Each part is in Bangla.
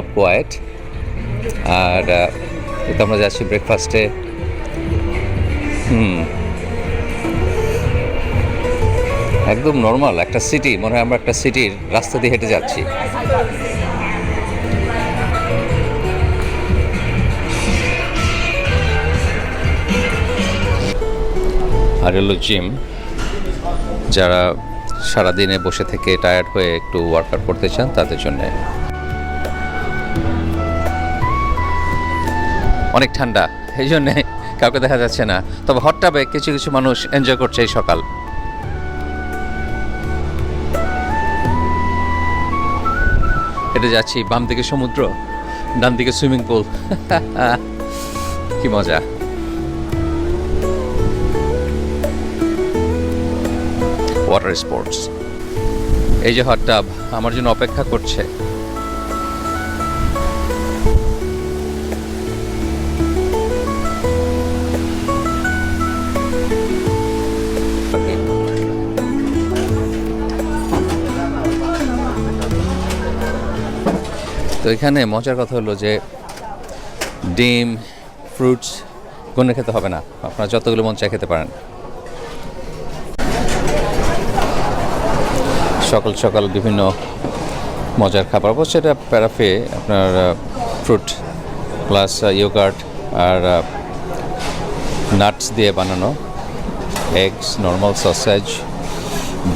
অফ কোয়াইট আর এতে আমরা যাচ্ছি ব্রেকফাস্টে হুম, একদম নর্মাল একটা সিটি মনে হয় আমরা একটা সিটির রাস্তা দিয়ে হেঁটে যাচ্ছি। আর হলো জিম যারা সারাদিনে বসে থেকে টায়ার্ড হয়ে একটু ওয়ার্কআউট করতে চান, তাদের জন্য অনেক ঠান্ডা, এই জন্যে কাউকে দেখা যাচ্ছে না। তবে হট টাবে কিছু কিছু মানুষ এনজয় করছে এই সকাল। হেঁটে যাচ্ছি বাম দিকে সমুদ্র, ডান দিকে সুইমিং পুল কি মজা। ওয়াটার স্পোর্টস এই যে হট টাব আমার জন্য অপেক্ষা করছে। তো এখানে মজার কথা হলো যে ডিম ফ্রুটস গুনে খেতে হবে না। আপনারা যতগুলো মন চায় খেতে পারেন। সকাল সকাল বিভিন্ন মজার খাবার। অবশ্য এটা প্যারাফে আপনার ফ্রুট প্লাস ইয়োগার্ট আর নাটস দিয়ে বানানো। Eggs normal sausage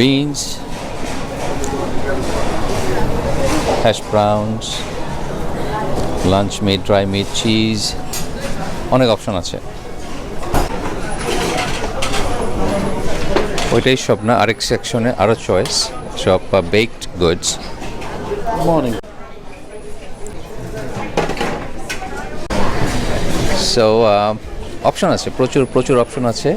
beans hash browns lunch meat dry meat cheese অনেক অপশন আছে। ওইটাই সব না আরেক সেকশনে আরও চয়েস সব baked goods Morning. So option আছে প্রচুর প্রচুর অপশন আছে।